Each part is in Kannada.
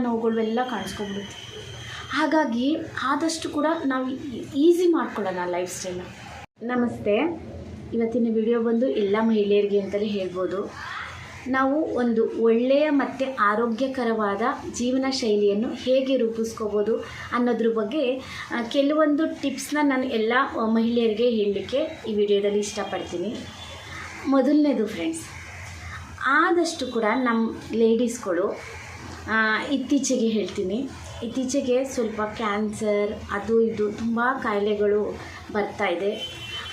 ನೋವುಗಳೆಲ್ಲ ಕಾಣಿಸ್ಕೊಬಿಡುತ್ತೆ ಹಾಗಾಗಿ ಆದಷ್ಟು ಕೂಡ ನಾವು ಈಸಿ ಮಾಡ್ಕೊಳ್ಳೋಣ ಲೈಫ್ ಸ್ಟೈಲ್ ನಮಸ್ತೆ. ಇವತ್ತಿನ ವಿಡಿಯೋ ಬಂದು ಎಲ್ಲ ಮಹಿಳೆಯರಿಗೆ ಅಂತಲೇ ಹೇಳ್ಬೋದು. ನಾವು ಒಂದು ಒಳ್ಳೆಯ ಮತ್ತು ಆರೋಗ್ಯಕರವಾದ ಜೀವನ ಶೈಲಿಯನ್ನು ಹೇಗೆ ರೂಪಿಸ್ಕೋಬೋದು ಅನ್ನೋದ್ರ ಬಗ್ಗೆ ಕೆಲವೊಂದು ಟಿಪ್ಸ್ನ ನಾನು ಎಲ್ಲ ಮಹಿಳೆಯರಿಗೆ ಹೇಳಲಿಕ್ಕೆ ಈ ವಿಡಿಯೋದಲ್ಲಿ ಇಷ್ಟಪಡ್ತೀನಿ. ಮೊದಲನೇದು ಫ್ರೆಂಡ್ಸ್ ಆದಷ್ಟು ಕೂಡ ನಮ್ಮ ಲೇಡೀಸ್ಗಳು ಇತ್ತೀಚೆಗೆ ಹೇಳ್ತೀನಿ. ಇತ್ತೀಚೆಗೆ ಸ್ವಲ್ಪ ಕ್ಯಾನ್ಸರ್, ಅದು ಇದು ತುಂಬ ಕಾಯಿಲೆಗಳು ಇದೆ.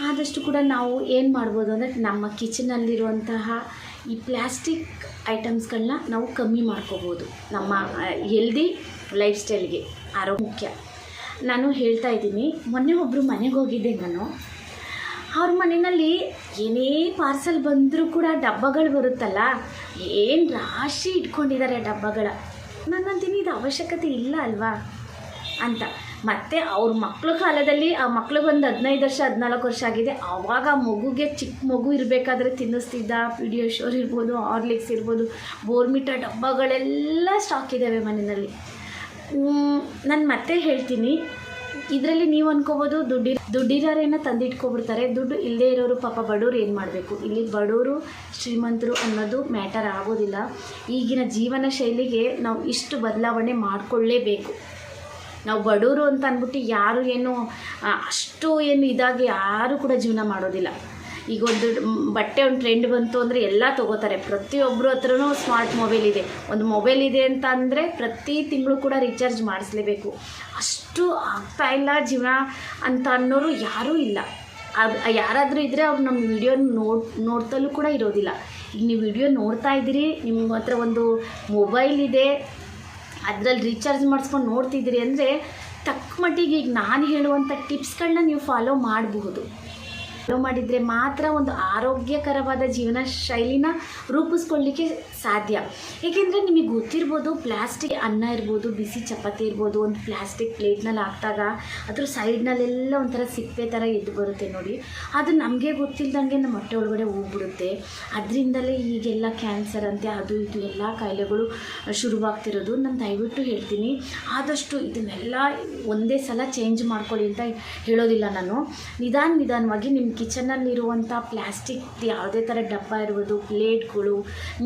ಆದಷ್ಟು ಕೂಡ ನಾವು ಏನು ಮಾಡ್ಬೋದು ಅಂದರೆ ನಮ್ಮ ಕಿಚನಲ್ಲಿರುವಂತಹ ಈ ಪ್ಲ್ಯಾಸ್ಟಿಕ್ ಐಟಮ್ಸ್ಗಳನ್ನ ನಾವು ಕಮ್ಮಿ ಮಾಡ್ಕೋಬೋದು. ನಮ್ಮ ಹೆಲ್ದಿ ಲೈಫ್ ಸ್ಟೈಲ್ಗೆ ಆರೋಗ್ಯ ನಾನು ಹೇಳ್ತಾ ಇದ್ದೀನಿ, ಮೊನ್ನೆ ಒಬ್ಬರು ಮನೆಗೆ ಹೋಗಿದ್ದೆ ನಾನು. ಅವ್ರ ಮನೆಯಲ್ಲಿ ಏನೇ ಪಾರ್ಸಲ್ ಬಂದರೂ ಕೂಡ ಡಬ್ಬಗಳು ಬರುತ್ತಲ್ಲ, ಏನು ರಾಶಿ ಇಟ್ಕೊಂಡಿದ್ದಾರೆ ಡಬ್ಬಗಳ? ನನ್ನಂತೀನಿ ಇದು ಅವಶ್ಯಕತೆ ಇಲ್ಲ ಅಲ್ವಾ? ಅಂತ. ಮತ್ತು ಅವ್ರ ಮಕ್ಳ ಕಾಲದಲ್ಲಿ, ಆ ಮಕ್ಳಿಗೊಂದು ಹದಿನೈದು ವರ್ಷ, ಹದಿನಾಲ್ಕು ವರ್ಷ ಆಗಿದೆ. ಆವಾಗ ಮಗುಗೆ ಚಿಕ್ಕ ಮಗು ಇರಬೇಕಾದ್ರೆ ತಿನ್ನಿಸ್ತಿದ್ದ ಪಿಡಿಯೋಶೋರ್ ಇರ್ಬೋದು ಹಾರ್ಲಿಕ್ಸ್ ಇರ್ಬೋದು ಬೋರ್ಮಿಟಾ ಡಬ್ಬಗಳೆಲ್ಲ ಸ್ಟಾಕ್ ಇದ್ದಾವೆ ಮನೆಯಲ್ಲಿ. ನಾನು ಮತ್ತೆ ಹೇಳ್ತೀನಿ. ಇದರಲ್ಲಿ ನೀವು ಅನ್ಕೋಬೋದು ದುಡ್ಡಿ ದುಡ್ಡಿರೋರೇನ ತಂದಿಟ್ಕೊಬಿಡ್ತಾರೆ. ದುಡ್ಡು ಇಲ್ಲದೇ ಇರೋರು ಪಾಪ ಬಡವರು ಏನು ಮಾಡಬೇಕು? ಇಲ್ಲಿ ಬಡವರು ಶ್ರೀಮಂತರು ಅನ್ನೋದು ಮ್ಯಾಟರ್ ಆಗೋದಿಲ್ಲ. ಈಗಿನ ಜೀವನ ಶೈಲಿಗೆ ನಾವು ಇಷ್ಟು ಬದಲಾವಣೆ ಮಾಡಿಕೊಳ್ಳೇಬೇಕು. ನಾವು ಬಡವರು ಅಂತ ಅಂದ್ಬಿಟ್ಟು ಯಾರು ಏನು ಅಷ್ಟು ಏನು ಇದಾಗಿ ಯಾರು ಕೂಡ ಜೀವನ ಮಾಡೋದಿಲ್ಲ. ಈಗ ಒಂದು ಬಟ್ಟೆ ಒಂದು ಟ್ರೆಂಡ್ ಬಂತು ಅಂದರೆ ಎಲ್ಲ ತೊಗೋತಾರೆ. ಪ್ರತಿಯೊಬ್ಬರ ಹತ್ರನೂ ಸ್ಮಾರ್ಟ್ ಮೊಬೈಲ್ ಇದೆ. ಒಂದು ಮೊಬೈಲ್ ಇದೆ ಅಂತ ಅಂದರೆ ಪ್ರತಿ ತಿಂಗಳು ಕೂಡ ರೀಚಾರ್ಜ್ ಮಾಡಿಸ್ಲೇಬೇಕು. ಅಷ್ಟು ಆಗ್ತಾ ಇಲ್ಲ ಜೀವನ ಅಂತ ಅನ್ನೋರು ಯಾರೂ ಇಲ್ಲ. ಅದು ಯಾರಾದರೂ ಇದ್ದರೆ ಅವ್ರು ನಮ್ಮ ವಿಡಿಯೋ ನೋಡ್, ನೋಡ್ತಲೂ ಕೂಡ ಇರೋದಿಲ್ಲ. ಈಗ ನೀವು ವಿಡಿಯೋ ನೋಡ್ತಾ ಇದ್ದೀರಿ ನಿಮ್ಮ ಹತ್ರ ಒಂದು ಮೊಬೈಲ್ ಇದೆ, ಅದರಲ್ಲಿ ರೀಚಾರ್ಜ್ ಮಾಡಿಸ್ಕೊಂಡು ನೋಡ್ತಿದ್ದೀರಿ ಅಂದರೆ ತಕ್ಕ ಮಟ್ಟಿಗೆ ಈಗ ನಾನು ಹೇಳುವಂಥ ಟಿಪ್ಸ್ಗಳನ್ನ ನೀವು ಫಾಲೋ ಮಾಡಬಹುದು. ಫಾಲೋ ಮಾಡಿದರೆ ಮಾತ್ರ ಒಂದು ಆರೋಗ್ಯಕರವಾದ ಜೀವನ ಶೈಲಿನ ರೂಪಿಸ್ಕೊಳ್ಳಿಕ್ಕೆ ಸಾಧ್ಯ. ಏಕೆಂದರೆ ನಿಮಗೆ ಗೊತ್ತಿರ್ಬೋದು ಪ್ಲಾಸ್ಟಿಕ್ ಅನ್ನ ಇರ್ಬೋದು, ಬಿಸಿ ಚಪಾತಿ ಇರ್ಬೋದು, ಒಂದು ಪ್ಲಾಸ್ಟಿಕ್ ಪ್ಲೇಟ್ನಲ್ಲಿ ಹಾಕಿದಾಗ ಅದ್ರ ಸೈಡ್ನಲ್ಲೆಲ್ಲ ಒಂಥರ ಸಿಪ್ಪೆ ಥರ ಎದ್ದು ಬರುತ್ತೆ ನೋಡಿ. ಅದು ನಮಗೆ ಗೊತ್ತಿಲ್ಲದಂಗೆ ನಮ್ಮ ಹೊಟ್ಟೆ ಒಳಗಡೆ ಹೋಗ್ಬಿಡುತ್ತೆ. ಅದರಿಂದಲೇ ಈಗೆಲ್ಲ ಕ್ಯಾನ್ಸರ್ ಅಂತೆ, ಅದು ಇದು ಎಲ್ಲ ಕಾಯಿಲೆಗಳು ಶುರುವಾಗ್ತಿರೋದು. ನಾನು ದಯವಿಟ್ಟು ಹೇಳ್ತೀನಿ, ಆದಷ್ಟು ಇದನ್ನೆಲ್ಲ ಒಂದೇ ಸಲ ಚೇಂಜ್ ಮಾಡ್ಕೊಳ್ಳಿ ಅಂತ ಹೇಳೋದಿಲ್ಲ ನಾನು. ನಿಧಾನ ನಿಧಾನವಾಗಿ ನಿಮ್ಮ ಕಿಚನಲ್ಲಿರುವಂಥ ಪ್ಲ್ಯಾಸ್ಟಿಕ್ ಯಾವುದೇ ಥರ ಡಬ್ಬ ಇರ್ಬೋದು, ಪ್ಲೇಟ್ಗಳು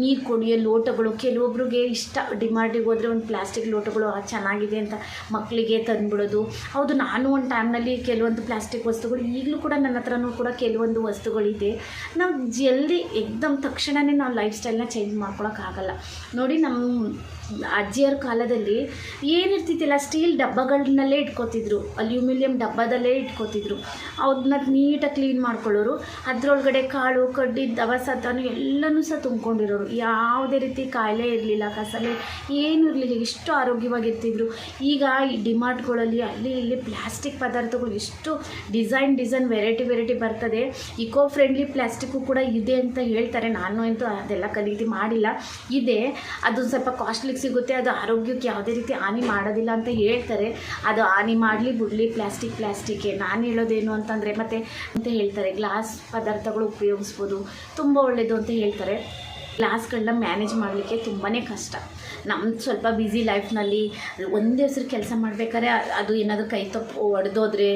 ನೀರು ಕುಡಿಯೋ ಲೋಟಗಳು, ಕೆಲವೊಬ್ರಿಗೆ ಇಷ್ಟ ಡಿಮಾರ್ಟಿಗೆ ಹೋದರೆ ಒಂದು ಪ್ಲಾಸ್ಟಿಕ್ ಲೋಟಗಳು ಚೆನ್ನಾಗಿದೆ ಅಂತ ಮಕ್ಕಳಿಗೆ ತಂದುಬಿಡೋದು. ಹೌದು, ನಾನು ಒಂದು ಟೈಮ್ನಲ್ಲಿ ಕೆಲವೊಂದು ಪ್ಲ್ಯಾಸ್ಟಿಕ್ ವಸ್ತುಗಳು, ಈಗಲೂ ಕೂಡ ನನ್ನ ಹತ್ರನೂ ಕೂಡ ಕೆಲವೊಂದು ವಸ್ತುಗಳಿದೆ. ನಾವು ಜಲ್ದಿ ಎಕ್ದಮ್ ತಕ್ಷಣವೇ ನಾವು ಲೈಫ್ ಸ್ಟೈಲ್ನ ಚೇಂಜ್ ಮಾಡ್ಕೊಳೋಕ್ಕಾಗಲ್ಲ. ನೋಡಿ, ನಮ್ಮ ಅಜ್ಜಿಯರ ಕಾಲದಲ್ಲಿ ಏನಿರ್ತಿತ್ತಿಲ್ಲ ಸ್ಟೀಲ್ ಡಬ್ಬಗಳನ್ನಲ್ಲೇ ಇಟ್ಕೋತಿದ್ರು. ಅಲ್ಯೂಮಿನಿಯಂ ಡಬ್ಬದಲ್ಲೇ ಇಟ್ಕೋತಿದ್ರು. ಅದನ್ನ ನೀಟಾಗಿ ಕ್ಲೀನ್ ಮಾಡ್ಕೊಳ್ಳೋರು, ಅದರೊಳಗಡೆ ಕಾಳು, ಕಡ್ಡಿ, ದವಸ ತಾನು ಎಲ್ಲನೂ ಸಹ ತುಂಬ್ಕೊಂಡಿರೋರು. ಯಾವುದೇ ರೀತಿ ಕಾಯಿಲೆ ಇರಲಿಲ್ಲ, ಕಸಲೆ ಏನೂ ಇರಲಿಲ್ಲ. ಎಷ್ಟು ಆರೋಗ್ಯವಾಗಿರ್ತಿದ್ರು. ಈಗ ಈ ಡಿಮಾರ್ಟ್ಗಳಲ್ಲಿ ಅಲ್ಲಿ ಇಲ್ಲಿ ಪ್ಲಾಸ್ಟಿಕ್ ಪದಾರ್ಥಗಳು ಎಷ್ಟು ಡಿಸೈನ್ ಡಿಸೈನ್, ವೆರೈಟಿ ವೆರೈಟಿ ಬರ್ತದೆ. ಇಕೋ ಫ್ರೆಂಡ್ಲಿ ಪ್ಲಾಸ್ಟಿಕ್ಕು ಕೂಡ ಇದೆ ಅಂತ ಹೇಳ್ತಾರೆ. ನಾನು ಅಂತೂ ಅದೆಲ್ಲ ಖರೀದಿ ಮಾಡಿಲ್ಲ. ಇದೆ. ಅದು ಸ್ವಲ್ಪ ಕಾಸ್ಟ್ಲಿಗೆ ಸಿಗುತ್ತೆ, ಅದು ಆರೋಗ್ಯಕ್ಕೆ ಯಾವುದೇ ರೀತಿ ಹಾನಿ ಮಾಡೋದಿಲ್ಲ ಅಂತ ಹೇಳ್ತಾರೆ. ಅದು ಹಾನಿ ಮಾಡಲಿ ಬಿಡಲಿ, ಪ್ಲಾಸ್ಟಿಕ್ ಪ್ಲಾಸ್ಟಿಕ್ಕೆ ನಾನು ಹೇಳೋದೇನು ಅಂತಂದರೆ, ಮತ್ತು ಅಂತ ಹೇಳ್ತಾರೆ, ಗ್ಲಾಸ್ ಪದಾರ್ಥಗಳು ಉಪಯೋಗಿಸ್ಬೋದು, ತುಂಬ ಒಳ್ಳೆಯದು ಅಂತ ಹೇಳ್ತಾರೆ. ಗ್ಲಾಸ್ಗಳನ್ನ ಮ್ಯಾನೇಜ್ ಮಾಡಲಿಕ್ಕೆ ತುಂಬಾ ಕಷ್ಟ. ನಮ್ದು ಸ್ವಲ್ಪ ಬ್ಯುಸಿ ಲೈಫ್ನಲ್ಲಿ ಒಂದೇ ಹೆಸ್ರು ಕೆಲಸ ಮಾಡ್ಬೇಕಾದ್ರೆ ಅದು ಏನಾದರೂ ಕೈ ತಪ್ಪು ಒಡೆದೋದ್ರೆ,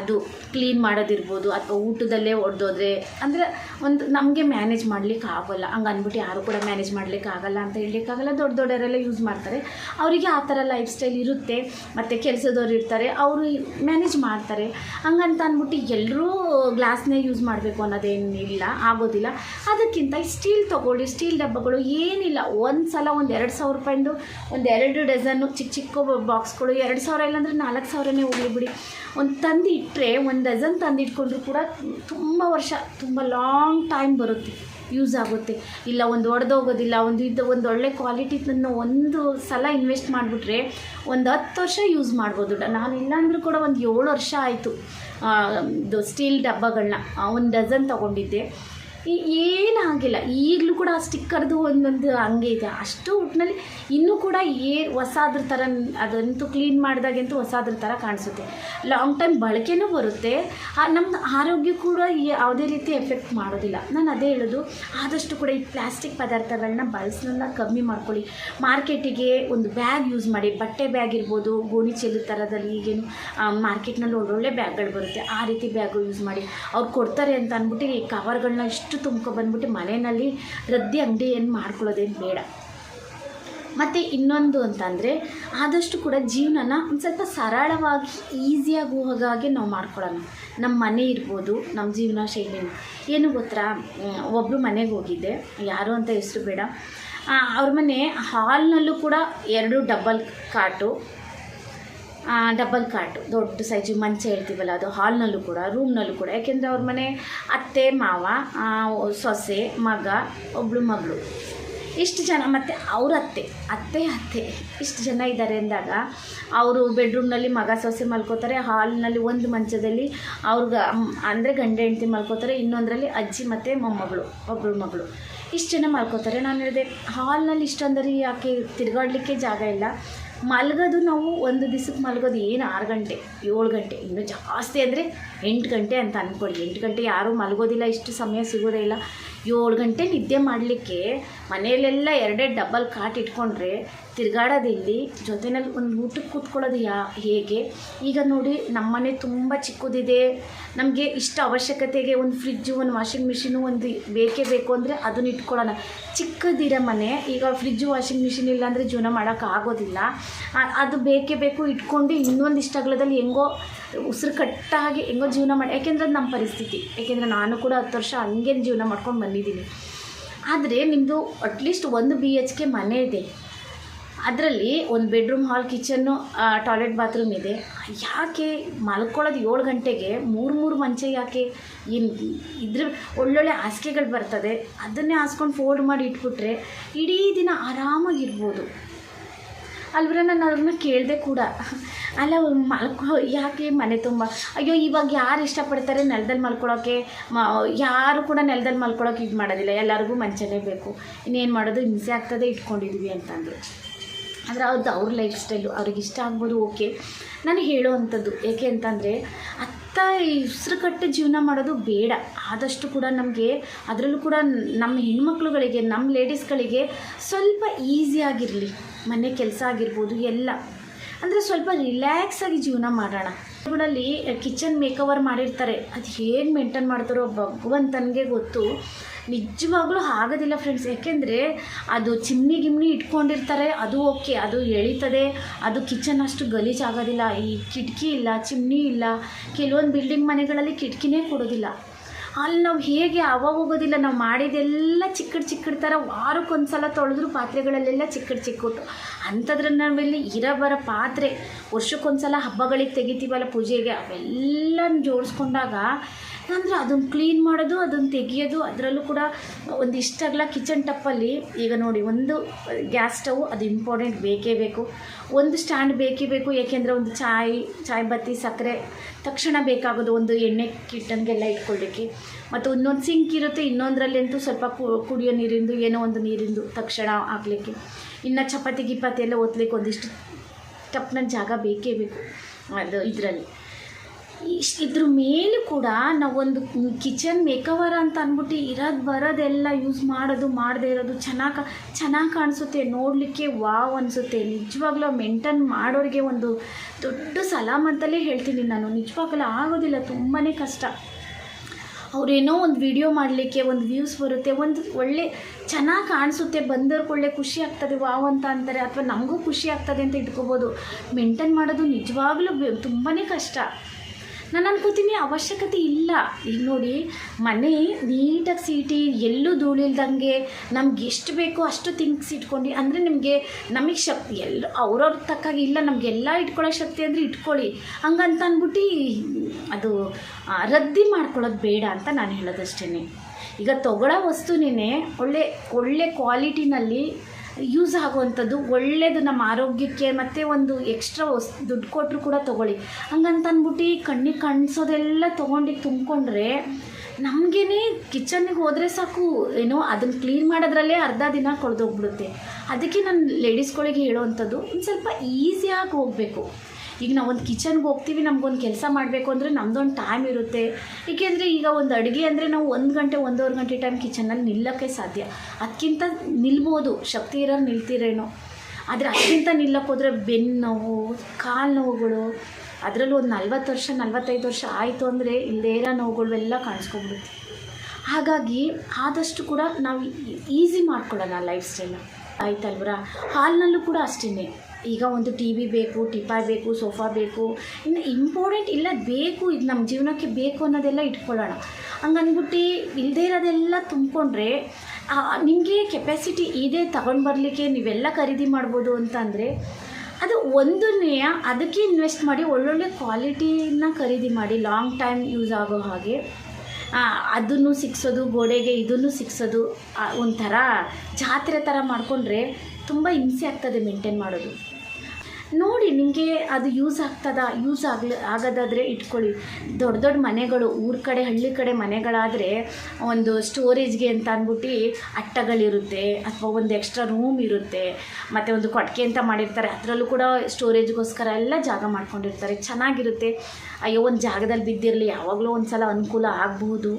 ಅದು ಕ್ಲೀನ್ ಮಾಡೋದಿರ್ಬೋದು ಅಥವಾ ಊಟದಲ್ಲೇ ಒಡೆದೋದ್ರೆ, ಅಂದರೆ ಒಂದು ನಮಗೆ ಮ್ಯಾನೇಜ್ ಮಾಡ್ಲಿಕ್ಕೆ ಆಗೋಲ್ಲ. ಹಂಗೆ ಅಂದ್ಬಿಟ್ಟು ಯಾರು ಕೂಡ ಮ್ಯಾನೇಜ್ ಮಾಡಲಿಕ್ಕೆ ಆಗಲ್ಲ ಅಂತ ಹೇಳಲಿಕ್ಕಾಗಲ್ಲ ದೊಡ್ಡ ದೊಡ್ಡವರೆಲ್ಲ ಯೂಸ್ ಮಾಡ್ತಾರೆ. ಅವರಿಗೆ ಆ ಥರ ಲೈಫ್ ಸ್ಟೈಲ್ ಇರುತ್ತೆ. ಮತ್ತು ಕೆಲಸದವ್ರು ಇರ್ತಾರೆ, ಅವರು ಮ್ಯಾನೇಜ್ ಮಾಡ್ತಾರೆ. ಹಂಗಂತ ಅಂದ್ಬಿಟ್ಟು ಎಲ್ಲರೂ ಗ್ಲಾಸ್ನೇ ಯೂಸ್ ಮಾಡಬೇಕು ಅನ್ನೋದೇನಿಲ್ಲ, ಆಗೋದಿಲ್ಲ. ಅದಕ್ಕಿಂತ ಸ್ಟೀಲ್ ತೊಗೊಳ್ಳಿ ಸ್ಟೀಲ್ ಡಬ್ಬಗಳು ಏನಿಲ್ಲ. ಒಂದು ಸಲ ಒಂದು ಎರಡು ಸಾವಿರ ರೂಪಾಯಿಂದು ಒಂದು ಎರಡು ಡಜನ್ನು ಚಿಕ್ಕ ಚಿಕ್ಕ ಬಾಕ್ಸ್ಗಳು, ಎರಡು ಸಾವಿರ ಇಲ್ಲಾಂದರೆ ನಾಲ್ಕು ಸಾವಿರನೇ ಹೋಗಲಿ ಬಿಡಿ. ಒಂದು ತಂದು ಇಟ್ಟರೆ ಒಂದು ಡಜನ್ ತಂದು ಇಟ್ಕೊಂಡ್ರು ಕೂಡ ತುಂಬ ವರ್ಷ, ತುಂಬ ಲಾಂಗ್ ಟೈಮ್ ಬರುತ್ತೆ, ಯೂಸ್ ಆಗುತ್ತೆ. ಇಲ್ಲ, ಒಂದು ಒಡೆದೋಗೋದಿಲ್ಲ, ಒಂದು ಇದು, ಒಂದು ಒಳ್ಳೆ ಕ್ವಾಲಿಟಿದನ್ನು ಒಂದು ಸಲ ಇನ್ವೆಸ್ಟ್ ಮಾಡಿಬಿಟ್ರೆ ಒಂದು ಹತ್ತು ವರ್ಷ ಯೂಸ್ ಮಾಡ್ಬೋದು. ನಾನು ಇಲ್ಲಾಂದ್ರೂ ಕೂಡ ಒಂದು ಏಳು ವರ್ಷ ಆಯಿತು ಇದು ಸ್ಟೀಲ್ ಡಬ್ಬಗಳನ್ನ ಒಂದು ಡಜನ್ ತೊಗೊಂಡಿದ್ದೆ. ಏನಾಗಿಲ್ಲ ಈಗಲೂ ಕೂಡ ಆ ಸ್ಟಿಕ್ಕರ್ದು ಒಂದೊಂದು ಹಂಗೆ ಇದೆ. ಅಷ್ಟು ಒಟ್ಟಿನಲ್ಲಿ ಇನ್ನೂ ಕೂಡ ಏ ಹೊಸಾದ್ರ ಥರ ಅದಂತೂ ಕ್ಲೀನ್ ಮಾಡಿದಾಗಂತೂ ಹೊಸಾದ್ರ ಥರ ಕಾಣಿಸುತ್ತೆ. ಲಾಂಗ್ ಟೈಮ್ ಬಳಕೆನೂ ಬರುತ್ತೆ. ನಮ್ಮ ಆರೋಗ್ಯ ಕೂಡ ಯಾವುದೇ ರೀತಿ ಎಫೆಕ್ಟ್ ಮಾಡೋದಿಲ್ಲ. ನಾನು ಅದೇ ಹೇಳೋದು. ಆದಷ್ಟು ಕೂಡ ಈ ಪ್ಲಾಸ್ಟಿಕ್ ಪದಾರ್ಥಗಳನ್ನ ಬಳಸೋದನ್ನ ಕಮ್ಮಿ ಮಾಡ್ಕೊಳ್ಳಿ. ಮಾರ್ಕೆಟಿಗೆ ಒಂದು ಬ್ಯಾಗ್ ಯೂಸ್ ಮಾಡಿ. ಬಟ್ಟೆ ಬ್ಯಾಗ್ ಇರ್ಬೋದು, ಗೋಣಿ ಚೆಲ್ಲು ಥರದಲ್ಲಿ ಈಗೇನು ಮಾರ್ಕೆಟ್ನಲ್ಲಿ ಒಳ್ಳೊಳ್ಳೆ ಬ್ಯಾಗ್ಗಳು ಬರುತ್ತೆ. ಆ ರೀತಿ ಬ್ಯಾಗು ಯೂಸ್ ಮಾಡಿ. ಅವ್ರು ಕೊಡ್ತಾರೆ ಅಂತ ಅಂದ್ಬಿಟ್ಟು ಈ ಕವರ್ಗಳನ್ನ ಇಷ್ಟು ತುಂಬ್ಕೊ ಬಂದ್ಬಿಟ್ಟು ಮನೆಯಲ್ಲಿ ರದ್ದಿ ಅಂಗಡಿ ಏನು ಮಾಡ್ಕೊಳ್ಳೋದೇನು ಬೇಡ. ಮತ್ತು ಇನ್ನೊಂದು ಅಂತಂದರೆ ಆದಷ್ಟು ಕೂಡ ಜೀವನನ ಒಂದು ಸ್ವಲ್ಪ ಸರಳವಾಗಿ ಈಸಿಯಾಗಿ ಹೋಗಾಗೆ ನಾವು ಮಾಡ್ಕೊಳ್ಳೋಣ. ನಮ್ಮ ಮನೆ ಇರ್ಬೋದು ನಮ್ಮ ಜೀವನ ಶೈಲಿನ. ಏನು ಗೊತ್ತಾ? ಒಬ್ಬರು ಮನೆಗೆ ಹೋಗಿದ್ದೆ. ಯಾರು ಅಂತ ಹೆಸರು ಬೇಡ. ಅವ್ರ ಮನೆ ಹಾಲ್ನಲ್ಲೂ ಕೂಡ ಎರಡು ಡಬಲ್ ಕಾಟು ಡಬಲ್ ಕಾಟು ದೊಡ್ಡ ಸೈಜು ಮಂಚ ಹೇಳ್ತೀವಲ್ಲ ಅದು ಹಾಲ್ನಲ್ಲೂ ಕೂಡ ರೂಮ್ನಲ್ಲೂ ಕೂಡ. ಯಾಕೆಂದರೆ ಅವ್ರ ಮನೆ ಅತ್ತೆ, ಮಾವ ಸೊಸೆ, ಮಗ ಒಬ್ಬಳು ಮಗಳು. ಇಷ್ಟು ಜನ, ಮತ್ತು ಅವ್ರ ಅತ್ತೆ ಅತ್ತೆ ಅತ್ತೆ, ಇಷ್ಟು ಜನ ಇದ್ದಾರೆ ಅಂದಾಗ ಅವರು ಬೆಡ್ರೂಮ್ನಲ್ಲಿ ಮಗ, ಸೊಸೆ ಮಲ್ಕೋತಾರೆ ಹಾಲ್ನಲ್ಲಿ ಒಂದು ಮಂಚದಲ್ಲಿ ಅವ್ರಿಗೆ ಅಂದರೆ ಗಂಡ ಹೆಂಡತಿ ಮಲ್ಕೋತಾರೆ, ಇನ್ನೊಂದರಲ್ಲಿ ಅಜ್ಜಿ ಮತ್ತು ಮೊಮ್ಮಗಳು ಒಬ್ಬಳು ಮಗಳು. ಇಷ್ಟು ಜನ ಮಲ್ಕೋತಾರೆ. ನಾನು ಹೇಳಿದೆ ಹಾಲ್ನಲ್ಲಿ ಇಷ್ಟೊಂದರಿ ಯಾಕೆ ತಿರುಗಾಡಲಿಕ್ಕೆ ಜಾಗ ಇಲ್ಲ? ಮಲಗೋದು ನಾವು ಒಂದು ದಿವ್ಸಕ್ಕೆ ಮಲಗೋದು ಏನು ಆರು ಗಂಟೆ, ಏಳು ಗಂಟೆ, ಇನ್ನು ಜಾಸ್ತಿ ಅಂದರೆ ಎಂಟು ಗಂಟೆ ಅಂತ ಅಂದ್ಕೊಳ್ಳಿ ಎಂಟು ಗಂಟೆ ಯಾರೂ ಮಲಗೋದಿಲ್ಲ, ಇಷ್ಟು ಸಮಯ ಸಿಗೋದೇ ಇಲ್ಲ. ಏಳು ಗಂಟೆ ನಿದ್ದೆ ಮಾಡಲಿಕ್ಕೆ ಮನೆಯಲ್ಲೆಲ್ಲ ಎರಡೇ ಡಬ್ಬಲ್ ಕಾಟ್ ಇಟ್ಕೊಂಡ್ರೆ ತಿರ್ಗಾಡೋದಿಲ್ಲಿ ಜೊತೆಯಲ್ಲಿ ಒಂದು ಊಟಕ್ಕೆ ಕೂತ್ಕೊಳ್ಳೋದು ಯಾ, ಹೇಗೆ? ಈಗ ನೋಡಿ ನಮ್ಮನೆ ತುಂಬ ಚಿಕ್ಕದಿದೆ. ನಮಗೆ ಇಷ್ಟ ಅವಶ್ಯಕತೆಗೆ ಒಂದು ಫ್ರಿಜ್ಜು ಒಂದು ವಾಷಿಂಗ್ ಮಿಷಿನು, ಒಂದು ಬೇಕೇ ಬೇಕು ಅಂದರೆ ಅದನ್ನ ಇಟ್ಕೊಳ್ಳೋಣ. ಚಿಕ್ಕದಿರೋ ಮನೆ, ಈಗ ಫ್ರಿಜ್ಜು ವಾಷಿಂಗ್ ಮಿಷಿನ್ ಇಲ್ಲ ಅಂದರೆ ಜೀವನ ಮಾಡೋಕ್ಕಾಗೋದಿಲ್ಲ ಅದು ಬೇಕೇ ಬೇಕು ಇಟ್ಕೊಂಡು ಇನ್ನೊಂದು ಇಷ್ಟಗಳದಲ್ಲಿ ಹೆಂಗೋ ಉಸಿರು ಕಟ್ಟಾಗಿ ಹೆಂಗೋ ಜೀವನ ಮಾಡಿ, ಯಾಕೆಂದ್ರೆ ಅದು ನಮ್ಮ ಪರಿಸ್ಥಿತಿ. ಯಾಕೆಂದರೆ ನಾನು ಕೂಡ ಹತ್ತು ವರ್ಷ ಹಂಗೇನು ಜೀವನ ಮಾಡ್ಕೊಂಡು ಬಂದಿದ್ದೀನಿ. ಆದರೆ ನಿಮ್ಮದು ಅಟ್ಲೀಸ್ಟ್ ಒಂದು ಬಿ ಎಚ್ ಕೆ ಮನೆ ಇದೆ. ಅದರಲ್ಲಿ ಒಂದು bedroom hall kitchen toilet bathroom ಇದೆ. ಯಾಕೆ ಮಲ್ಕೊಳ್ಳೋದು ಏಳು ಗಂಟೆಗೆ ಮೂರು ಮೂರು ಮಂಚ ಯಾಕೆ? ಏನು ಇದ್ರ ಒಳ್ಳೊಳ್ಳೆ ಹಾಸಿಗೆಗಳು ಬರ್ತದೆ. ಅದನ್ನೇ ಹಾಸ್ಕೊಂಡು ಫೋಲ್ಡ್ ಮಾಡಿ ಇಟ್ಬಿಟ್ರೆ ಇಡೀ ದಿನ ಆರಾಮಾಗಿರ್ಬೋದು. ಅಲ್ವರ ನಾನು ಅವ್ರನ್ನ ಕೇಳಿದೆ ಕೂಡ. ಅಲ್ಲ ಮಲ್ಕೊ, ಯಾಕೆ ಮನೆ ತುಂಬ? ಅಯ್ಯೋ, ಇವಾಗ ಯಾರು ಇಷ್ಟಪಡ್ತಾರೆ ನೆಲದಲ್ಲಿ ಮಲ್ಕೊಳ್ಳೋಕ್ಕೆ ಮ, ಯಾರು ಕೂಡ ನೆಲದಲ್ಲಿ ಮಲ್ಕೊಳ್ಳೋಕೆ ಇದು ಮಾಡೋದಿಲ್ಲ. ಎಲ್ಲರಿಗೂ ಮಂಚನೇ ಬೇಕು. ಇನ್ನೇನು ಮಾಡೋದು ಹಿಂಸೆ ಆಗ್ತದೆ ಇಟ್ಕೊಂಡಿದ್ವಿ ಅಂತಂದರು. ಆದರೆ ಅದು ಅವ್ರ ಲೈಫ್ ಸ್ಟೈಲು ಅವ್ರಿಗೆ ಇಷ್ಟ ಆಗ್ಬೋದು ಓಕೆ ನಾನು ಹೇಳೋವಂಥದ್ದು, ಏಕೆ ಅಂತಂದರೆ, ಅತ್ತ ಉಸಿರು ಕಟ್ಟಿ ಜೀವನ ಮಾಡೋದು ಬೇಡ. ಆದಷ್ಟು ಕೂಡ ನಮಗೆ, ಅದರಲ್ಲೂ ಕೂಡ ನಮ್ಮ ಹೆಣ್ಮಕ್ಳುಗಳಿಗೆ, ನಮ್ಮ ಲೇಡೀಸ್ಗಳಿಗೆ ಸ್ವಲ್ಪ ಈಸಿಯಾಗಿರಲಿ ಮನೆ ಕೆಲಸ ಆಗಿರ್ಬೋದು, ಎಲ್ಲ. ಅಂದರೆ ಸ್ವಲ್ಪ ರಿಲ್ಯಾಕ್ಸ್ ಆಗಿ ಜೀವನ ಮಾಡೋಣ. ಗಳಲ್ಲಿ ಕಿಚನ್ ಮೇಕವರ್ ಮಾಡಿರ್ತಾರೆ. ಅದು ಹೇಗೆ ಮೇಂಟೈನ್ ಮಾಡ್ತಾರೋ ಭಗವಂತನಿಗೆ ಗೊತ್ತು. ನಿಜವಾಗ್ಲೂ ಆಗೋದಿಲ್ಲ ಫ್ರೆಂಡ್ಸ್ ಯಾಕೆಂದರೆ ಅದು ಚಿಮ್ನಿ ಗಿಮ್ನಿ ಇಟ್ಕೊಂಡಿರ್ತಾರೆ, ಅದು ಓಕೆ ಅದು ಎಳೀತದೆ, ಅದು ಕಿಚನ್ ಅಷ್ಟು ಗಲೀಜಾಗೋದಿಲ್ಲ ಈ ಕಿಟಕಿ ಇಲ್ಲ, ಚಿಮ್ನಿ ಇಲ್ಲ, ಕೆಲವೊಂದು ಬಿಲ್ಡಿಂಗ್ ಮನೆಗಳಲ್ಲಿ ಕಿಟಕಿನೇ ಕೊಡೋದಿಲ್ಲ. ಅಲ್ಲಿ ನಾವು ಹೇಗೆ ಅವಾಗ ಹೋಗೋದಿಲ್ಲ, ನಾವು ಮಾಡಿದೆಲ್ಲ ಚಿಕ್ಕಡ್ ಚಿಕ್ಕಡ್ ಥರ ವಾರಕ್ಕೊಂದು ಸಲ ತೊಳೆದ್ರು ಪಾತ್ರೆಗಳಲ್ಲೆಲ್ಲ ಚಿಕ್ಕಡ್ ಚಿಕ್ಕಟ್ಟು. ಅಂಥದ್ರ ನಾವೆಲ್ಲಿ ಇರಬರ ಪಾತ್ರೆ. ವರ್ಷಕ್ಕೊಂದು ಸಲ ಹಬ್ಬಗಳಿಗೆ ತೆಗಿತೀವಲ್ಲ ಪೂಜೆಗೆ ಅವೆಲ್ಲ ಜೋಡಿಸ್ಕೊಂಡಾಗ ಅಂದರೆ ಅದನ್ನು ಕ್ಲೀನ್ ಮಾಡೋದು ಅದನ್ನು ತೆಗಿಯೋದು, ಅದರಲ್ಲೂ ಕೂಡ ಒಂದು ಇಷ್ಟಾಗಲ ಕಿಚನ್ ಟಪ್ಪಲ್ಲಿ ಈಗ ನೋಡಿ, ಒಂದು ಗ್ಯಾಸ್ ಸ್ಟವ್ ಅದು ಇಂಪಾರ್ಟೆಂಟ್ ಬೇಕೇ ಬೇಕು. ಒಂದು ಸ್ಟ್ಯಾಂಡ್ ಬೇಕೇ ಬೇಕು, ಏಕೆಂದರೆ ಒಂದು ಚಾಯ್ ಚಾಯ್ ಬತ್ತಿ, ಸಕ್ಕರೆ, ತಕ್ಷಣ ಬೇಕಾಗೋದು ಒಂದು ಎಣ್ಣೆ ಕಿಟ್ಟನ್ಗೆಲ್ಲ ಇಟ್ಕೊಳ್ಳಿಕ್ಕೆ ಮತ್ತು ಒಂದೊಂದು ಸಿಂಕ್ ಇರುತ್ತೆ, ಇನ್ನೊಂದರಲ್ಲಿ ಅಂತೂ ಸ್ವಲ್ಪ ಕುಡಿಯೋ ನೀರಿಂದು, ಏನೋ ಒಂದು ನೀರಿಂದು ತಕ್ಷಣ ಹಾಕ್ಲಿಕ್ಕೆ. ಇನ್ನು ಚಪಾತಿ, ಗಿಪಾತಿ ಎಲ್ಲ ಒತ್ತಲಿಕ್ಕೆ ಒಂದಿಷ್ಟು ಟಪ್ನ ಜಾಗ ಬೇಕೇ ಬೇಕು. ಅದು ಇದರಲ್ಲಿ. ಇದ್ರ ಮೇಲೂ ಕೂಡ ನಾವೊಂದು ಕಿಚನ್ ಮೇಕವರ್ ಅಂತ ಅಂದ್ಬಿಟ್ಟು ಇರೋದು ಬರೋದೆಲ್ಲ ಯೂಸ್ ಮಾಡೋದು, ಮಾಡದೇ ಇರೋದು ಚೆನ್ನಾಗಿ ಚೆನ್ನಾಗಿ ಕಾಣಿಸುತ್ತೆ. ನೋಡಲಿಕ್ಕೆ ವಾವ್ ಅನಿಸುತ್ತೆ. ನಿಜವಾಗ್ಲೂ ಮೇಂಟೈನ್ ಮಾಡೋರಿಗೆ ಒಂದು ದೊಡ್ಡ ಸಲಾಮ್ ಅಂತಲೇ ಹೇಳ್ತೀನಿ ನಾನು. ನಿಜವಾಗ್ಲೂ ಆಗೋದಿಲ್ಲ ತುಂಬಾ ಕಷ್ಟ. ಅವರೇನೋ ಒಂದು ವಿಡಿಯೋ ಮಾಡಲಿಕ್ಕೆ ಒಂದು ವ್ಯೂಸ್ ಬರುತ್ತೆ, ಒಂದು ಒಳ್ಳೆ ಚೆನ್ನಾಗಿ ಕಾಣಿಸುತ್ತೆ. ಬಂದವ್ರಿಗೆ ಒಳ್ಳೆ ಖುಷಿ ಆಗ್ತದೆ, ವಾವ್ ಅಂತ ಅಂತಾರೆ, ಅಥವಾ ನಮಗೂ ಖುಷಿ ಆಗ್ತದೆ ಅಂತ ಇಟ್ಕೋಬೋದು. ಮೇಂಟೈನ್ ಮಾಡೋದು ನಿಜವಾಗ್ಲೂ ತುಂಬಾ ಕಷ್ಟ. ನಾನು ಅನ್ಕೋತೀನಿ ಅವಶ್ಯಕತೆ ಇಲ್ಲ. ಈಗ ನೋಡಿ, ಮನೆ ನೀಟಾಗಿ ಸೀಟಿ, ಎಲ್ಲೂ ಧೂಳಿಲ್ದಂಗೆ, ನಮ್ಗೆ ಎಷ್ಟು ಬೇಕೋ ಅಷ್ಟು ಥಿಂಗ್ಸ್ ಇಟ್ಕೊಂಡು. ಅಂದರೆ ನಿಮಗೆ ನಮಗೆ ಶಕ್ತಿ ಎಲ್ಲ ಅವ್ರವ್ರ ತಕ್ಕಾಗಿ ಇಲ್ಲ ನಮಗೆಲ್ಲ ಇಟ್ಕೊಳ್ಳೋ ಶಕ್ತಿ ಅಂದರೆ ಇಟ್ಕೊಳ್ಳಿ. ಹಂಗಂತ ಅಂದ್ಬಿಟ್ಟು ಅದು ರದ್ದಿ ಮಾಡ್ಕೊಳ್ಳೋದು ಬೇಡ ಅಂತ ನಾನು ಹೇಳೋದಷ್ಟೇ ಈಗ ತೊಗೊಳ್ಳೋ ವಸ್ತುನೇ ಒಳ್ಳೆ ಒಳ್ಳೆ ಕ್ವಾಲಿಟಿನಲ್ಲಿ ಯೂಸ್ ಆಗುವಂಥದ್ದು ಒಳ್ಳೆಯದು ನಮ್ಮ ಆರೋಗ್ಯಕ್ಕೆ ಮತ್ತು ಒಂದು ಎಕ್ಸ್ಟ್ರಾ ವಸ್, ದುಡ್ಡು ಕೊಟ್ಟರು ಕೂಡ ತೊಗೊಳ್ಳಿ. ಹಂಗಂತ ಅಂದ್ಬಿಟ್ಟು ಕಣ್ಣಿಗೆ ಕಾಣಿಸೋದೆಲ್ಲ ತೊಗೊಂಡು ತುಂಬಿಕೊಂಡ್ರೆ ನಮಗೇನೆ ಕಿಚನ್ನಿಗೆ ಹೋದರೆ ಸಾಕು. ಏನೋ ಅದನ್ನು ಕ್ಲೀನ್ ಮಾಡೋದ್ರಲ್ಲೇ ಅರ್ಧ ದಿನ ಕಳೆದೋಗ್ಬಿಡುತ್ತೆ ಅದಕ್ಕೆ ನಾನು ಲೇಡೀಸ್ಗಳಿಗೆ ಹೇಳೋವಂಥದ್ದು, ಒಂದು ಸ್ವಲ್ಪ ಈಸಿಯಾಗಿ ಹೋಗಬೇಕು. ಈಗ ನಾವು ಒಂದು ಕಿಚನ್ಗೆ ಹೋಗ್ತೀವಿ ನಮ್ಗೊಂದು ಕೆಲಸ ಮಾಡಬೇಕು ಅಂದರೆ ನಮ್ಮದೊಂದು ಟೈಮ್ ಇರುತ್ತೆ. ಏಕೆಂದರೆ ಈಗ ಒಂದು ಅಡುಗೆ ಅಂದರೆ ನಾವು ಒಂದು ಗಂಟೆ, ಒಂದೂವರೆ ಗಂಟೆ ಟೈಮ್ ಕಿಚನಲ್ಲಿ ನಿಲ್ಲೋಕ್ಕೆ ಸಾಧ್ಯ. ಅದಕ್ಕಿಂತ ನಿಲ್ಬೋದು, ಶಕ್ತಿ ಇರೋರು ನಿಲ್ತಿರೇನೋ. ಆದರೆ ಅದಕ್ಕಿಂತ ನಿಲ್ಲಕ್ಕೆ ಹೋದರೆ ಬೆನ್ನು ನೋವು, ಕಾಲು ನೋವುಗಳು, ಅದರಲ್ಲೂ ಒಂದು ನಲ್ವತ್ತು ವರ್ಷ, ನಲ್ವತ್ತೈದು ವರ್ಷ ಆಯಿತು ಅಂದರೆ ಇಲ್ಲದೇ ಇರೋ ನೋವುಗಳೆಲ್ಲ ಕಾಣಿಸ್ಕೊಬಿಡುತ್ತೆ ಹಾಗಾಗಿ ಆದಷ್ಟು ಕೂಡ ನಾವು ಈಸಿ ಮಾಡ್ಕೊಳ್ಳೋಣ ಲೈಫ್ ಸ್ಟೈಲ್ ಆಯ್ತಲ್ವರ? ಹಾಲ್ನಲ್ಲೂ ಕೂಡ ಅಷ್ಟೇ ಈಗ ಒಂದು ಟಿ ವಿ ಬೇಕು ಟಿಪಾಯ್ ಬೇಕು, ಸೋಫಾ ಬೇಕು, ಇನ್ನು ಇಂಪಾರ್ಟೆಂಟ್ ಇಲ್ಲ ಬೇಕು, ಇದು ನಮ್ಮ ಜೀವನಕ್ಕೆ ಬೇಕು ಅನ್ನೋದೆಲ್ಲ ಇಟ್ಕೊಳ್ಳೋಣ. ಹಂಗನ್ಬಿಟ್ಟು ಇಲ್ಲದೆ ಇರೋದೆಲ್ಲ ತುಂಬಿಕೊಂಡ್ರೆ ನಿಮಗೆ ಕೆಪಾಸಿಟಿ ಇದೆ ತಗೊಂಡು ಬರಲಿಕ್ಕೆ ನೀವೆಲ್ಲ ಖರೀದಿ ಮಾಡ್ಬೋದು ಅಂತ ಅಂದರೆ ಅದು ಒಂದನ್ನೇ ಅದಕ್ಕೆ ಇನ್ವೆಸ್ಟ್ ಮಾಡಿ ಒಳ್ಳೊಳ್ಳೆ ಕ್ವಾಲಿಟಿನ ಖರೀದಿ ಮಾಡಿ ಲಾಂಗ್ ಟೈಮ್ ಯೂಸ್ ಆಗೋ ಹಾಗೆ ಅದನ್ನು ಸಿಕ್ಸೋದು ಗೋಡೆಗೆ ಇದನ್ನು ಸಿಕ್ಸೋದು ಒಂಥರ ಜಾತ್ರೆ ಥರ ಮಾಡಿಕೊಂಡ್ರೆ ತುಂಬ ಹಿಂಸೆ ಆಗ್ತದೆ ಮೇಂಟೈನ್ ಮಾಡೋದು. ನೋಡಿ ನಿಮಗೆ ಅದು ಯೂಸ್ ಆಗ್ತದ? ಯೂಸ್ ಆಗಲಿ, ಆಗೋದಾದರೆ ಇಟ್ಕೊಳ್ಳಿ. ದೊಡ್ಡ ದೊಡ್ಡ ಮನೆಗಳು, ಊರ ಕಡೆ, ಹಳ್ಳಿ ಕಡೆ ಮನೆಗಳಾದರೆ ಒಂದು ಸ್ಟೋರೇಜ್ಗೆ ಅಂತ ಅಂದ್ಬಿಟ್ಟು ಅಟ್ಟಗಳಿರುತ್ತೆ, ಅಥವಾ ಒಂದು ಎಕ್ಸ್ಟ್ರಾ ರೂಮ್ ಇರುತ್ತೆ. ಮತ್ತು ಒಂದು ಕೊಟ್ಟಿಗೆ ಅಂತ ಮಾಡಿರ್ತಾರೆ. ಅದರಲ್ಲೂ ಕೂಡ ಸ್ಟೋರೇಜ್ಗೋಸ್ಕರ ಎಲ್ಲ ಜಾಗ ಮಾಡ್ಕೊಂಡಿರ್ತಾರೆ. ಚೆನ್ನಾಗಿರುತ್ತೆ. ಅಯ್ಯೋ, ಒಂದು ಜಾಗದಲ್ಲಿ ಬಿದ್ದಿರಲಿ. ಯಾವಾಗಲೂ ಒಂದು ಸಲ ಅನುಕೂಲ ಆಗಬಹುದು.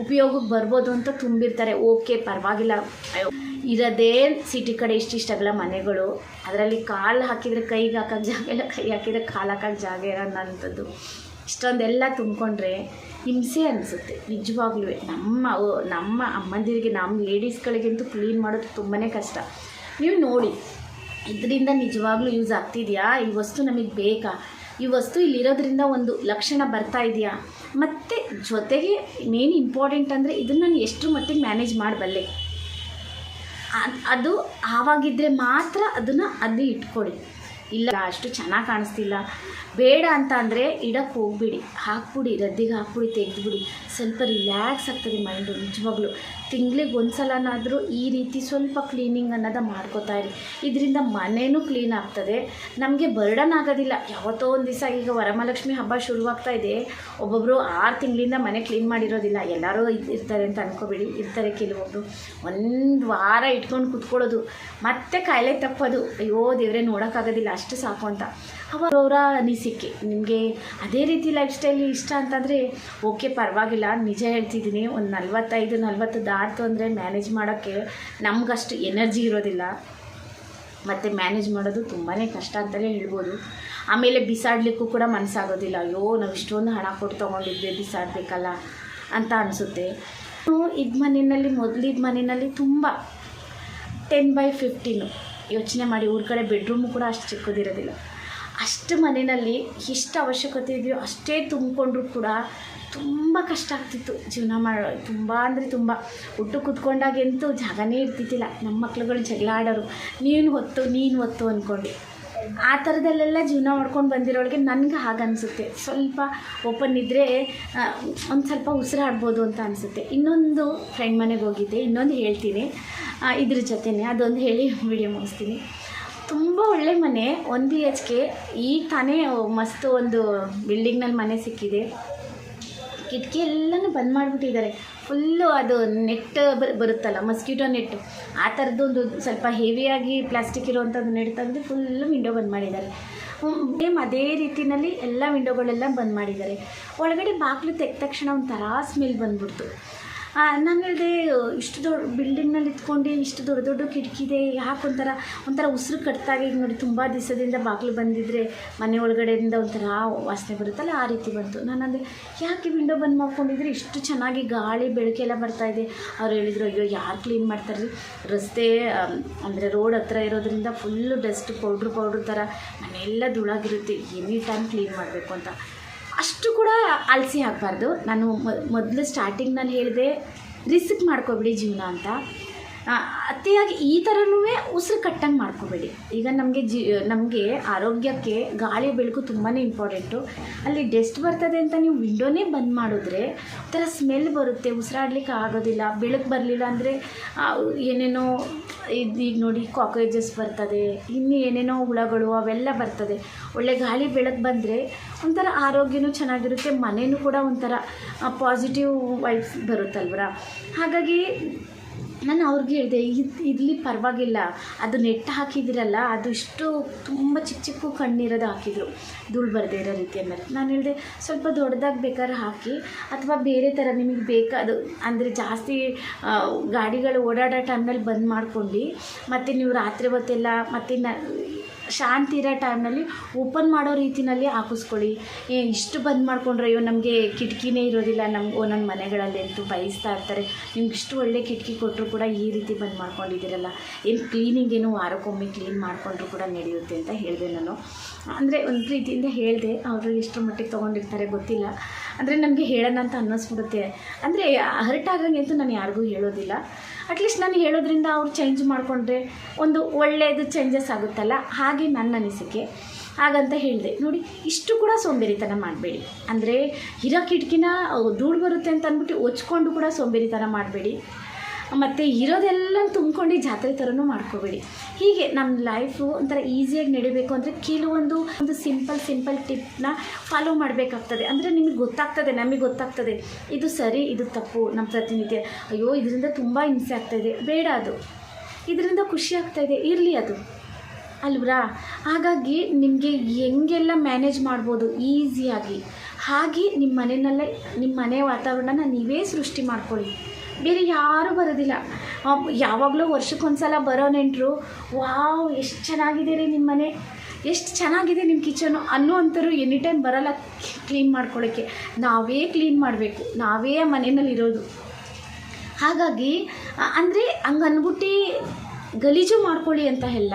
ಉಪಯೋಗಕ್ಕೆ ಬರ್ಬೋದು ಅಂತ ತುಂಬಿರ್ತಾರೆ. ಓಕೆ ಪರವಾಗಿಲ್ಲ. ಅಯ್ಯೋ. ಇರೋದೇ ಸಿಟಿ ಕಡೆ ಇಷ್ಟಿಷ್ಟಗಳ ಮನೆಗಳು, ಅದರಲ್ಲಿ ಕಾಲು ಹಾಕಿದರೆ ಕೈಗೆ ಹಾಕೋಕ್ಕೆ ಜಾಗ ಇಲ್ಲ, ಕೈ ಹಾಕಿದರೆ ಕಾಲು ಹಾಕೋಕ್ಕೆ ಜಾಗ ಇರೋಂಥದ್ದು ಇಷ್ಟೊಂದೆಲ್ಲ ತುಂಬಿಕೊಂಡ್ರೆ ಹಿಂಸೆ ಅನಿಸುತ್ತೆ ನಿಜವಾಗ್ಲೂ ನಮ್ಮ ನಮ್ಮ ಅಮ್ಮಂದಿರಿಗೆ, ನಮ್ಮ ಲೇಡೀಸ್ಗಳಿಗಂತೂ ಕ್ಲೀನ್ ಮಾಡೋದು ತುಂಬಾ ಕಷ್ಟ. ನೀವು ನೋಡಿ, ಇದರಿಂದ ನಿಜವಾಗ್ಲೂ ಯೂಸ್ ಆಗ್ತಿದೆಯಾ? ಈ ವಸ್ತು ನಮಗೆ ಬೇಕಾ? ಈ ವಸ್ತು ಇಲ್ಲಿರೋದ್ರಿಂದ ಒಂದು ಲಕ್ಷಣ ಬರ್ತಾ ಇದೆಯಾ? ಮತ್ತು ಜೊತೆಗೆ ಮೇನ್ ಇಂಪಾರ್ಟೆಂಟ್ ಅಂದರೆ ಇದನ್ನು ನಾನು ಎಷ್ಟು ಮಟ್ಟಿಗೆ ಮ್ಯಾನೇಜ್ ಮಾಡಬಲ್ಲೆ? ಅದ್- ಆವಾಗಿದ್ದರೆ ಮಾತ್ರ ಅದನ್ನು ಅಲ್ಲಿ ಇಟ್ಕೊಳ್ಳಿ. ಇಲ್ಲ, ಅಷ್ಟು ಚೆನ್ನಾಗಿ ಕಾಣಿಸ್ತಿಲ್ಲ. ಬೇಡ ಅಂತ ಅಂದರೆ ಇಡಕ್ಕೆ ಹೋಗ್ಬಿಡಿ. ಹಾಕ್ಬಿಡಿ, ರದ್ದಿಗೆ ಹಾಕ್ಬಿಡಿ, ತೆಗೆದುಬಿಡಿ. ಸ್ವಲ್ಪ ರಿಲ್ಯಾಕ್ಸ್ ಆಗ್ತದೆ ಮೈಂಡು ನಿಜವಾಗ್ಲೂ. ತಿಂಗ್ಳಿಗೆ ಒಂದು ಸಲನಾದರೂ ಈ ರೀತಿ ಸ್ವಲ್ಪ ಕ್ಲೀನಿಂಗ್ ಅನ್ನೋದ ಮಾಡ್ಕೋತಾ ಇರಿ. ಇದರಿಂದ ಮನೆಯೂ ಕ್ಲೀನ್ ಆಗ್ತದೆ. ನಮಗೆ ಬರ್ಡನ್ ಆಗೋದಿಲ್ಲ. ಯಾವತ್ತೋ ಒಂದು ದಿವಸ ಈಗ ವರಮಹಾಲಕ್ಷ್ಮಿ ಹಬ್ಬ ಶುರುವಾಗ್ತಾ ಇದೆ. ಒಬ್ಬೊಬ್ಬರು ಆರು ತಿಂಗಳಿಂದ ಮನೆ ಕ್ಲೀನ್ ಮಾಡಿರೋದಿಲ್ಲ. ಎಲ್ಲರೂ ಇರ್ತಾರೆ ಅಂತ ಅನ್ಕೋಬೇಡಿ. ಇರ್ತಾರೆ ಕೆಲವೊಬ್ಬರು ಒಂದು ವಾರ ಇಟ್ಕೊಂಡು ಕುತ್ಕೊಳ್ಳೋದು. ಮತ್ತೆ ಕಾಯಿಲೆ ತಪ್ಪೋದು. ಅಯ್ಯೋ ದೇವರೇ, ನೋಡೋಕ್ಕಾಗೋದಿಲ್ಲ. ಅಷ್ಟು ಸಾಕು ಅಂತ. ಅವರವರ ಅನಿಸಿಕೆ. ನಿಮಗೆ ಅದೇ ರೀತಿ ಲೈಫ್ ಸ್ಟೈಲ್ ಇಷ್ಟ ಅಂತಂದರೆ ಓಕೆ ಪರವಾಗಿಲ್ಲ. ನಿಜ ಹೇಳ್ತಿದ್ದೀನಿ. ಒಂದು ನಲ್ವತ್ತೈದು, ನಲ್ವತ್ತು ದಾಟ್ತು ಅಂದರೆ ಮ್ಯಾನೇಜ್ ಮಾಡೋಕ್ಕೆ ನಮಗಷ್ಟು ಎನರ್ಜಿ ಇರೋದಿಲ್ಲ. ಮತ್ತು ಮ್ಯಾನೇಜ್ ಮಾಡೋದು ತುಂಬಾ ಕಷ್ಟ ಅಂತಲೇ ಹೇಳ್ಬೋದು. ಆಮೇಲೆ ಬಿಸಾಡಲಿಕ್ಕೂ ಕೂಡ ಮನಸ್ಸಾಗೋದಿಲ್ಲ ಅಯ್ಯೋ, ನಾವು ಇಷ್ಟೊಂದು ಹಣ ಕೊಟ್ಟು ತೊಗೊಂಡಿದ್ವಿ, ಬಿಸಾಡಬೇಕಲ್ಲ ಅಂತ ಅನಿಸುತ್ತೆ. ಇದು ಮನೆಯಲ್ಲಿ ಮೊದಲಿದ್ದ ಮನೆಯಲ್ಲಿ ತುಂಬ ಟೆನ್ ಬೈ ಫಿಫ್ಟೀನು ಯೋಚನೆ ಮಾಡಿ, ಊರ ಕಡೆ ಬೆಡ್ರೂಮು ಕೂಡ ಅಷ್ಟು ಚಿಕ್ಕದಿರೋದಿಲ್ಲ. ಅಷ್ಟು ಮನೆಯಲ್ಲಿ ಎಷ್ಟು ಅವಶ್ಯಕತೆ ಇದೆಯೋ ಅಷ್ಟೇ ತುಂಬಿಕೊಂಡ್ರು ಕೂಡ ತುಂಬ ಕಷ್ಟ ಆಗ್ತಿತ್ತು ಜೀವನ ಮಾಡೋ, ತುಂಬ ಅಂದರೆ ತುಂಬ. ಹುಟ್ಟು ಕುತ್ಕೊಂಡಾಗೆಂತೂ ಜಾಗನೇ ಇರ್ತಿದ್ದಿಲ್ಲ. ನಮ್ಮ ಮಕ್ಳುಗಳು ಜಗಳ ಆಡೋರು. ನೀನು ಹೊತ್ತು ನೀನು ಹೊತ್ತು ಅಂದ್ಕೊಂಡು ಆ ಥರದಲ್ಲೆಲ್ಲ ಜೀವನ ಮಾಡ್ಕೊಂಡು ಬಂದಿರೋಳಿಗೆ ನನಗೆ ಹಾಗೆ ಅನಿಸುತ್ತೆ. ಸ್ವಲ್ಪ ಓಪನ್ ಇದ್ದರೆ ಒಂದು ಸ್ವಲ್ಪ ಉಸಿರಾಡ್ಬೋದು ಅಂತ ಅನಿಸುತ್ತೆ. ಇನ್ನೊಂದು ಫ್ರೆಂಡ್ ಮನೆಗೆ ಹೋಗಿದ್ದೆ, ಇನ್ನೊಂದು ಹೇಳ್ತೀನಿ. ಇದ್ರ ಜೊತೆನೆ ಅದೊಂದು ಹೇಳಿ, ವಿಡಿಯೋ ಮುಗಿಸ್ತೀನಿ. ತುಂಬ ಒಳ್ಳೆ ಮನೆ ಒನ್ ಬಿ ಎಚ್ ಕೆ ಈಗ ತಾನೇ ಮಸ್ತ್ ಒಂದು ಬಿಲ್ಡಿಂಗ್ನಲ್ಲಿ ಮನೆ ಸಿಕ್ಕಿದೆ. ಕಿಟಕಿ ಎಲ್ಲನೂ ಬಂದ್ ಮಾಡಿಬಿಟ್ಟಿದ್ದಾರೆ. ಫುಲ್ಲು ಅದು ನೆಟ್ ಬರುತ್ತಲ್ಲ ಮಸ್ಕಿಟೋ ನೆಟ್ ಆ ಥರದ್ದು ಒಂದು ಸ್ವಲ್ಪ ಹೆವಿಯಾಗಿ ಪ್ಲಾಸ್ಟಿಕ್ ಇರುವಂಥದ್ದು ನೆಟ್ ತಂದು ಫುಲ್ಲು ವಿಂಡೋ ಬಂದ್ ಮಾಡಿದ್ದಾರೆ. ಸೇಮ್ ಅದೇ ರೀತಿಯಲ್ಲಿ ಎಲ್ಲ ವಿಂಡೋಗಳೆಲ್ಲ ಬಂದ್ ಮಾಡಿದ್ದಾರೆ. ಒಳಗಡೆ ಬಾಗಿಲು ತೆಗೆದ ತಕ್ಷಣ ಒಂಥರ ಸ್ಮೆಲ್ ಬಂದ್ಬಿಡ್ತು. ನಾನು ಹೇಳಿದೆ, ಇಷ್ಟು ದೊಡ್ಡ ಬಿಲ್ಡಿಂಗ್ನಲ್ಲಿ ಇತ್ಕೊಂಡು ಇಷ್ಟು ದೊಡ್ಡ ದೊಡ್ಡ ಕಿಟಕಿ ಇದೆ ಯಾಕೆ ಒಂಥರ ಒಂಥರ ಉಸಿರು ಕಟ್ತಾಗ ಈಗ ನೋಡಿ ತುಂಬ ದಿವಸದಿಂದ ಬಾಗಿಲು ಬಂದಿದ್ದರೆ ಮನೆ ಒಳಗಡೆಯಿಂದ ಒಂಥರ ವಾಸನೆ ಬರುತ್ತಲ್ಲ, ಆ ರೀತಿ ಬಂತು. ನಾನು ಅಂದರೆ ಯಾಕೆ ವಿಂಡೋ ಬಂದ್ ಮಾಡ್ಕೊಂಡಿದ್ರೆ? ಇಷ್ಟು ಚೆನ್ನಾಗಿ ಗಾಳಿ ಬೆಳಕೆಲ್ಲ ಬರ್ತಾ ಇದೆ. ಅವ್ರು ಹೇಳಿದರು, ಅಯ್ಯೋ, ಯಾರು ಕ್ಲೀನ್ ಮಾಡ್ತಾರೆ ರಸ್ತೆ ಅಂದರೆ ರೋಡ್ ಹತ್ರ ಇರೋದ್ರಿಂದ ಫುಲ್ಲು ಡಸ್ಟ್ ಪೌಡ್ರ್ ಪೌಡ್ರ್ ಥರ ಮನೆಯೆಲ್ಲ ಧೂಳಾಗಿರುತ್ತೆ. ಎನಿ ಟೈಮ್ ಕ್ಲೀನ್ ಮಾಡಬೇಕು ಅಂತ. ಅಷ್ಟು ಕೂಡ ಅಲಸಿ ಹಾಕಬಾರ್ದು. ನಾನು ಮೊದಲು ಸ್ಟಾರ್ಟಿಂಗ್ ನಾನು ಹೇಳಿದೆ ರಿಸ್ಕ್ ಮಾಡ್ಕೊಬಿಡಿ ಜೀವನ ಅಂತ. ಅತಿಯಾಗಿ ಈ ಥರನೂ ಉಸಿರು ಕಟ್ಟಂಗೆ ಮಾಡ್ಕೋಬೇಡಿ. ಈಗ ನಮಗೆ ಜಿ, ನಮಗೆ ಆರೋಗ್ಯಕ್ಕೆ ಗಾಳಿ ಬೆಳಕು ತುಂಬಾ ಇಂಪಾರ್ಟೆಂಟು ಅಲ್ಲಿ ಡೆಸ್ಟ್ ಬರ್ತದೆ ಅಂತ ನೀವು ವಿಂಡೋನೇ ಬಂದ್ ಮಾಡಿದ್ರೆ ಒಂಥರ ಸ್ಮೆಲ್ ಬರುತ್ತೆ. ಉಸಿರಾಡ್ಲಿಕ್ಕೆ ಆಗೋದಿಲ್ಲ, ಬೆಳಕು ಬರಲಿಲ್ಲ ಅಂದರೆ ಏನೇನೋ ಇದು ಈಗ ನೋಡಿ ಕಾಕ್ರೋಚಸ್ ಬರ್ತದೆ, ಇನ್ನು ಏನೇನೋ ಹುಳಗಳು ಅವೆಲ್ಲ ಬರ್ತದೆ. ಒಳ್ಳೆ ಗಾಳಿ ಬೆಳಕು ಬಂದರೆ ಒಂಥರ ಆರೋಗ್ಯನೂ ಚೆನ್ನಾಗಿರುತ್ತೆ ಮನೆಯೂ ಕೂಡ ಒಂಥರ ಪಾಸಿಟಿವ್ ವೈಬ್ಸ್ ಬರುತ್ತಲ್ವರ? ಹಾಗಾಗಿ ನಾನು ಅವ್ರಿಗೆ ಹೇಳಿದೆ, ಇದು ಇರಲಿ ಪರವಾಗಿಲ್ಲ. ಅದು ನೆಟ್ ಹಾಕಿದಿರಲ್ಲ, ಅದು ಇಷ್ಟು ತುಂಬ ಚಿಕ್ಕ ಚಿಕ್ಕ ಕಣ್ಣಿರೋದು ಹಾಕಿದ್ರು. ಧೂಳು ಬರದೇ ಇರೋ ರೀತಿ ನಾನು ಹೇಳಿದೆ, ಸ್ವಲ್ಪ ದೊಡ್ಡದಾಗಿ ಬೇಕಾದ್ರೆ ಹಾಕಿ, ಅಥವಾ ಬೇರೆ ಥರ ನಿಮಗೆ ಬೇಕಾದ ಅಂದರೆ ಜಾಸ್ತಿ ಗಾಡಿಗಳು ಓಡಾಡೋ ಟೈಮ್ನಲ್ಲಿ ಬಂದ್ ಮಾಡ್ಕೊಂಡು, ಮತ್ತು ನೀವು ರಾತ್ರಿ ಹೊತ್ತೆಲ್ಲ, ಮತ್ತು ನ ಶಾಂತಿ ಇರೋ ಟೈಮ್ನಲ್ಲಿ ಓಪನ್ ಮಾಡೋ ರೀತಿನಲ್ಲಿ ಹಾಕಿಸ್ಕೊಳ್ಳಿ. ಏ, ಇಷ್ಟು ಬಂದ್ ಮಾಡ್ಕೊಂಡ್ರೆ ಅಯ್ಯೋ, ನಮಗೆ ಕಿಟಕಿನೇ ಇರೋದಿಲ್ಲ. ನಮ್ಮ ಒಂದೊಂದು ಮನೆಗಳಲ್ಲಿ ಅಂತೂ ಬಯಸ್ತಾ ಇರ್ತಾರೆ. ನಿಮ್ಗೆ ಇಷ್ಟು ಒಳ್ಳೆ ಕಿಟಕಿ ಕೊಟ್ಟರು ಕೂಡ ಈ ರೀತಿ ಬಂದ್ ಮಾಡ್ಕೊಂಡಿದ್ದೀರಲ್ಲ. ಏನು ಕ್ಲೀನಿಂಗ್ ಏನು ವಾರಕ್ಕೊಮ್ಮೆ ಕ್ಲೀನ್ ಮಾಡಿಕೊಂಡ್ರು ಕೂಡ ನಡೆಯುತ್ತೆ ಅಂತ ಹೇಳಿದೆ ನಾನು. ಅಂದರೆ ಒಂದು ಪ್ರೀತಿಯಿಂದ ಹೇಳಿದೆ, ಅವರು ಎಷ್ಟು ಮಟ್ಟಿಗೆ ತೊಗೊಂಡಿರ್ತಾರೆ ಗೊತ್ತಿಲ್ಲ. ಅಂದರೆ ನಮಗೆ ಹೇಳೋಣ ಅಂತ ಅನ್ನಿಸ್ಬಿಡುತ್ತೆ. ಅಂದರೆ ಹರ್ಟ್ ಆಗಂಗೆ ಅಂತೂ ನಾನು ಯಾರಿಗೂ ಹೇಳೋದಿಲ್ಲ. ಅಟ್ಲೀಸ್ಟ್ ನಾನು ಹೇಳೋದ್ರಿಂದ ಅವ್ರು ಚೇಂಜ್ ಮಾಡಿಕೊಂಡ್ರೆ ಒಂದು ಒಳ್ಳೆಯದು ಚೇಂಜಸ್ ಆಗುತ್ತಲ್ಲ? ಹಾಗೆ ನನ್ನ ಅನಿಸಿಕೆ. ಹಾಗಂತ ಹೇಳಿದೆ. ನೋಡಿ, ಇಷ್ಟು ಕೂಡ ಸೋಂಬೇರಿತನ ಮಾಡಬೇಡಿ. ಅಂದರೆ ಇರೋ ಕಿಟಕಿನ ಧೂಳು ಬರುತ್ತೆ ಅಂತ ಅಂದ್ಬಿಟ್ಟು ಒಚ್ಕೊಂಡು ಕೂಡ ಸೋಂಬೇರಿತನ ಮಾಡಬೇಡಿ. ಮತ್ತು ಇರೋದೆಲ್ಲ ತುಂಬ್ಕೊಂಡು ಜಾತ್ರೆ ಥರನೂ ಮಾಡ್ಕೋಬೇಡಿ. ಹೀಗೆ ನಮ್ಮ ಲೈಫು ಒಂಥರ ಈಸಿಯಾಗಿ ನಡಿಬೇಕು ಅಂದರೆ ಕೆಲವೊಂದು ಒಂದು ಸಿಂಪಲ್ ಸಿಂಪಲ್ ಟಿಪ್ನ ಫಾಲೋ ಮಾಡಬೇಕಾಗ್ತದೆ. ಅಂದರೆ ನಿಮಗೆ ಗೊತ್ತಾಗ್ತದೆ, ನಮಗೆ ಗೊತ್ತಾಗ್ತದೆ. ಇದು ಸರಿ, ಇದು ತಪ್ಪು ನಮ್ಮ ಪ್ರತಿನಿತ್ಯ. ಅಯ್ಯೋ, ಇದರಿಂದ ತುಂಬ ಹಿಂಸೆ ಆಗ್ತಾಯಿದೆ ಬೇಡ ಅದು. ಇದರಿಂದ ಖುಷಿ ಆಗ್ತಾಯಿದೆ ಇರಲಿ ಅದು. ಅಲ್ವ್ರಾ? ಹಾಗಾಗಿ ನಿಮಗೆ ಹೆಂಗೆಲ್ಲ ಮ್ಯಾನೇಜ್ ಮಾಡ್ಬೋದು? ಈಸಿಯಾಗಿ ಹಾಗೆ ನಿಮ್ಮ ಮನೆಯಲ್ಲೇ ನಿಮ್ಮ ಮನೆ ವಾತಾವರಣನ ನೀವೇ ಸೃಷ್ಟಿ ಮಾಡ್ಕೊಳ್ಳಿ. ಬೇರೆ ಯಾರೂ ಬರೋದಿಲ್ಲ. ಯಾವಾಗಲೂ ವರ್ಷಕ್ಕೊಂದ್ಸಲ ಬರೋ ನೆಂಟರು, ವಾವ್, ಎಷ್ಟು ಚೆನ್ನಾಗಿದೆ ರೀ ನಿಮ್ಮ ಮನೆ. ಎಷ್ಟು ಚೆನ್ನಾಗಿದೆ ನಿಮ್ಮ ಕಿಚನು ಅನ್ನೋ ಅಂಥವ್ರು ಎನಿ ಟೈಮ್ ಬರೋಲ್ಲ ಕ್ಲೀನ್ ಮಾಡ್ಕೊಳ್ಳೋಕ್ಕೆ ನಾವೇ ಕ್ಲೀನ್ ಮಾಡಬೇಕು. ನಾವೇ ಆ ಮನೆಯಲ್ಲಿ ಇರೋದು. ಹಾಗಾಗಿ ಅಂದರೆ ಹಂಗೆ ಅಂದ್ಬಿಟ್ಟು ಗಲೀಜು ಮಾಡ್ಕೊಳ್ಳಿ ಅಂತ ಎಲ್ಲ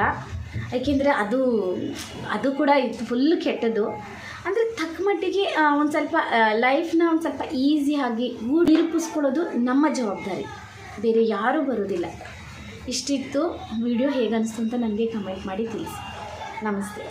ಏಕೆಂದರೆ ಅದು ಅದು ಕೂಡ ಇದು ಫುಲ್ ಕೆಟ್ಟದ್ದು. ಅಂದರೆ ತಕ್ಕ ಮಟ್ಟಿಗೆ ಒಂದು ಸ್ವಲ್ಪ ಲೈಫ್ನ ಒಂದು ಸ್ವಲ್ಪ ಈಸಿಯಾಗಿ ನಿರೂಪಿಸ್ಕೊಳ್ಳೋದು ನಮ್ಮ ಜವಾಬ್ದಾರಿ. ಬೇರೆ ಯಾರೂ ಬರೋದಿಲ್ಲ. ಇಷ್ಟಿತ್ತು ವಿಡಿಯೋ ಹೇಗನ್ನಿಸ್ತು ಅಂತ ನನಗೆ ಕಮೆಂಟ್ ಮಾಡಿ ತಿಳಿಸಿ. ನಮಸ್ತೆ.